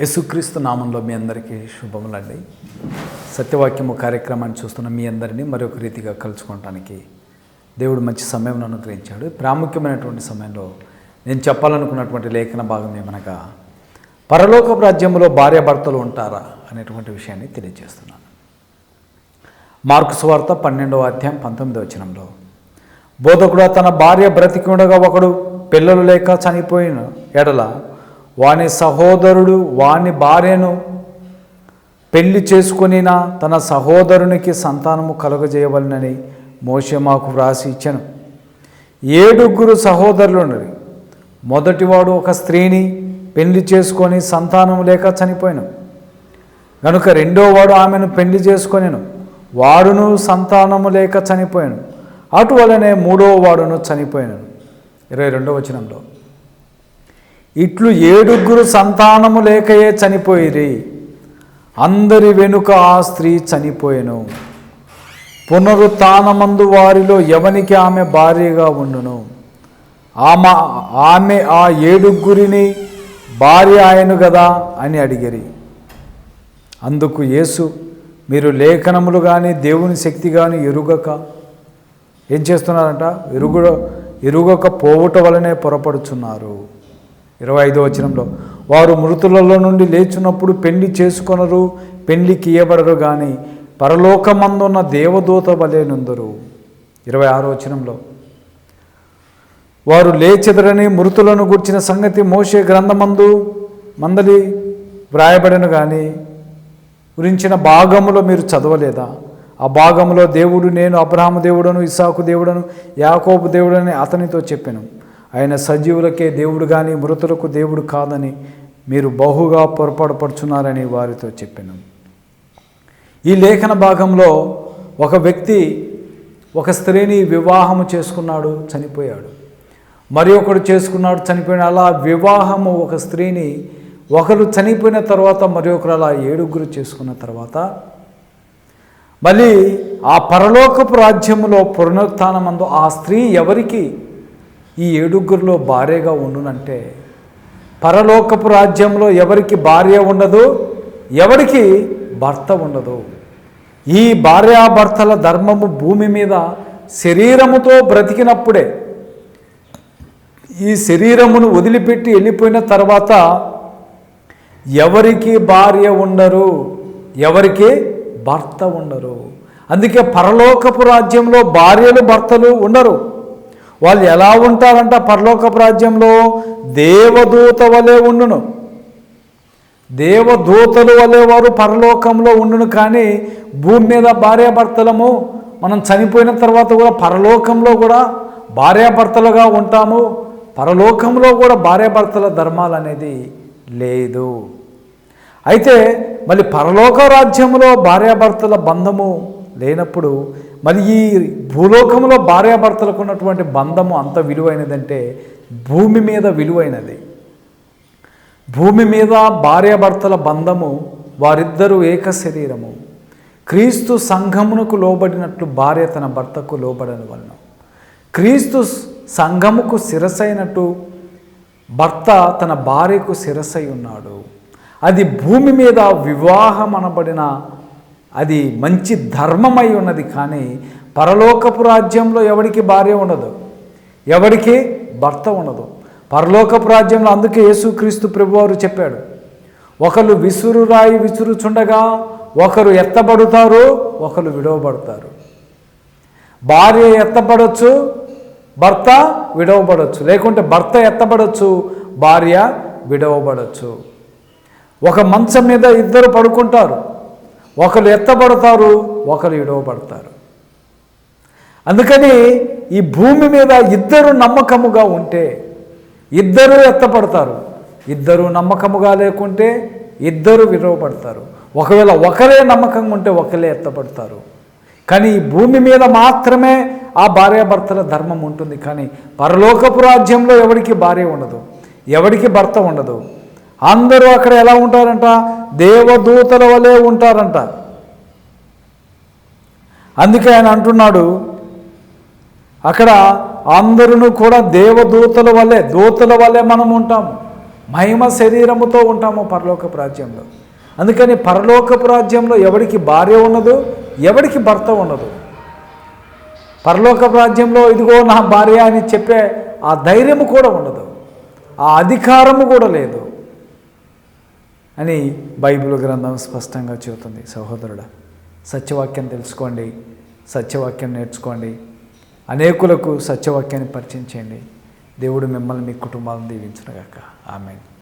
యేసుక్రీస్తు నామంలో మీ అందరికీ శుభములండి. సత్యవాక్యము కార్యక్రమాన్ని చూస్తున్న మీ అందరినీ మరొక రీతిగా కలుసుకోవటానికి దేవుడు మంచి సమయం అనుగ్రహించాడు. ప్రాముఖ్యమైనటువంటి సమయంలో నేను చెప్పాలనుకున్నటువంటి లేఖన భాగం ఏమనగా పరలోక రాజ్యంలో భార్యాభర్తలు ఉంటారా అనేటువంటి విషయాన్ని తెలియజేస్తున్నాను. మార్కు స్వార్త పన్నెండవ అధ్యాయం పంతొమ్మిదవ వచనంలో బోధకుడు తన భార్య బ్రతికి ఉండగా ఒకడు పిల్లలు లేక చనిపోయిన ఎడల వాని సహోదరుడు వాని భార్యను పెళ్ళి చేసుకునినా తన సహోదరునికి సంతానము కలుగజేయవలనని మోషే మాకు వ్రాసి ఇచ్చాను. ఏడుగురు సహోదరులు ఉన్నది మొదటివాడు ఒక స్త్రీని పెళ్ళి చేసుకొని సంతానం లేక చనిపోయాను. గనుక రెండో వాడు ఆమెను పెళ్ళి చేసుకొనిను. వాడును సంతానము లేక చనిపోయాను. అటువలనే మూడో వాడును చనిపోయాను ఇరవై రెండో వచనంలో. ఇట్లు ఏడుగురు సంతానము లేకయే చనిపోయిరి. అందరి వెనుక ఆ స్త్రీ చనిపోయెను. పునరుత్నమందు వారిలో ఎవనికి ఆమె భార్యగా ఉండును? ఆమె ఆమె ఆ ఏడుగురిని భార్య ఆయను కదా అని అడిగిరి. అందుకు యేసు మీరు లేఖనములు కానీ దేవుని శక్తి కానీ ఎరుగక? ఏం చేస్తున్నారంట? ఎరుగు ఎరుగక పోవుట వలనే పొరపడుచున్నారు. ఇరవై ఐదో వచనంలో వారు మృతులలో నుండి లేచున్నప్పుడు పెళ్ళి చేసుకొనరు పెళ్ళికి ఇయ్యబడరు కానీ పరలోకమందున్న దేవదూత వలెనుందరు ఇరవై ఆరో వచనంలో వారు లేచెదరని మృతులను గుర్చిన సంగతి మోసే గ్రంథమందు మందలి వ్రాయబడను కానీ గురించిన భాగములో మీరు చదవలేదా? ఆ భాగంలో దేవుడు నేను అబ్రహాము దేవుడను ఇసాకు దేవుడను యాకోబు దేవుడని అతనితో చెప్పాను. ఆయన సజీవులకే దేవుడు కానీ మృతులకు దేవుడు కాదని మీరు బహుగా పొరపాటుపడుచున్నారని వారితో చెప్పాను. ఈ లేఖన భాగంలో ఒక వ్యక్తి ఒక స్త్రీని వివాహము చేసుకున్నాడు చనిపోయాడు. మరి ఒకడు చేసుకున్నాడు చనిపోయిన అలా వివాహము ఒక స్త్రీని ఒకరు చనిపోయిన తర్వాత మరి ఒకరు అలా ఏడుగురు చేసుకున్న తర్వాత మళ్ళీ ఆ పరలోకపు రాజ్యములో పునరుత్నమందు ఆ స్త్రీ ఎవరికి ఈ ఏడుగురిలో భార్యగా ఉండునంటే పరలోకపు రాజ్యంలో ఎవరికి భార్య ఉండదు ఎవరికి భర్త ఉండదు. ఈ భార్యాభర్తల ధర్మము భూమి మీద శరీరముతో బ్రతికినప్పుడే ఈ శరీరమును వదిలిపెట్టి వెళ్ళిపోయిన తర్వాత ఎవరికి భార్య ఉండరు ఎవరికి భర్త ఉండరు. అందుకే పరలోకపు రాజ్యంలో భార్యలు భర్తలు ఉండరు. వాళ్ళు ఎలా ఉంటారంట పరలోక రాజ్యంలో? దేవదూత వలె ఉండును. దేవదూతలు వలె వారు పరలోకంలో ఉండును కానీ భూమి మీద భార్యాభర్తలము మనం చనిపోయిన తర్వాత కూడా పరలోకంలో కూడా భార్యాభర్తలుగా ఉంటాము. పరలోకంలో కూడా భార్యాభర్తల ధర్మాలు అనేది లేదు. అయితే మళ్ళీ పరలోక రాజ్యంలో భార్యాభర్తల బంధము లేనప్పుడు మరి ఈ భూలోకంలో భార్యాభర్తలకు ఉన్నటువంటి బంధము అంత విలువైనదంటే భూమి మీద విలువైనది. భూమి మీద భార్యాభర్తల బంధము వారిద్దరూ ఏక శరీరము. క్రీస్తు సంఘమునకు లోబడినట్లు భార్య తన భర్తకు లోబడని వలన క్రీస్తు సంఘముకు శిరసైనట్టు భర్త తన భార్యకు శిరసై ఉన్నాడు. అది భూమి మీద వివాహం అనబడిన అది మంచి ధర్మమై ఉన్నది కానీ పరలోకపు రాజ్యంలో ఎవరికి భార్య ఉండదు. ఎవరికి భర్త ఉండదు. పరలోకపు రాజ్యంలో అందుకే యేసుక్రీస్తు ప్రభువారు చెప్పాడు ఒకరు విసురు రాయి విసురుచుండగా ఒకరు ఎత్తబడుతారు ఒకరు విడవబడతారు. భార్య ఎత్తబడచ్చు భర్త విడవబడచ్చు. లేకుంటే భర్త ఎత్తబడచ్చు భార్య విడవబడచ్చు. ఒక మంచం మీద ఇద్దరు పడుకుంటారు. ఒకరు ఎత్తబడతారు ఒకరు విడవబడతారు అందుకని ఈ భూమి మీద ఇద్దరు నమ్మకముగా ఉంటే ఇద్దరు ఎత్తపడతారు ఇద్దరు నమ్మకముగా లేకుంటే ఇద్దరు విడవబడతారు. ఒకవేళ ఒకరే నమ్మకంగా ఉంటే ఒకరే ఎత్తపడతారు కానీ ఈ భూమి మీద మాత్రమే ఆ భార్యాభర్తల ధర్మం ఉంటుంది. కానీ పరలోకపు రాజ్యంలో ఎవరికి భార్య ఉండదు ఎవరికి భర్త ఉండదు. అందరూ అక్కడ ఎలా ఉంటారంట? దేవదూతల వలె ఉంటారంట. అందుకే ఆయన అంటున్నాడు అక్కడ అందరూ కూడా దేవదూతల వల్లే దూతల వల్లే మనం ఉంటాం. మహిమ శరీరముతో ఉంటాము పరలోకపు రాజ్యంలో. అందుకని పరలోకపు రాజ్యంలో ఎవడికి భార్య ఉన్నదో ఎవడికి భర్త ఉన్నదు. పరలోకపు రాజ్యంలో ఇదిగో నా భార్య అని చెప్పే ఆ ధైర్యము కూడా ఉండదు. ఆ అధికారము కూడా లేదు. అని బైబిల్ గ్రంథం స్పష్టంగా చెబుతుంది సహోదరుడు. సత్యవాక్యం తెలుసుకోండి సత్యవాక్యం నేర్చుకోండి. అనేకులకు సత్యవాక్యాన్ని పరిచయం చేయండి. దేవుడు మిమ్మల్ని మీ కుటుంబాలను దీవించునగాక. ఆమె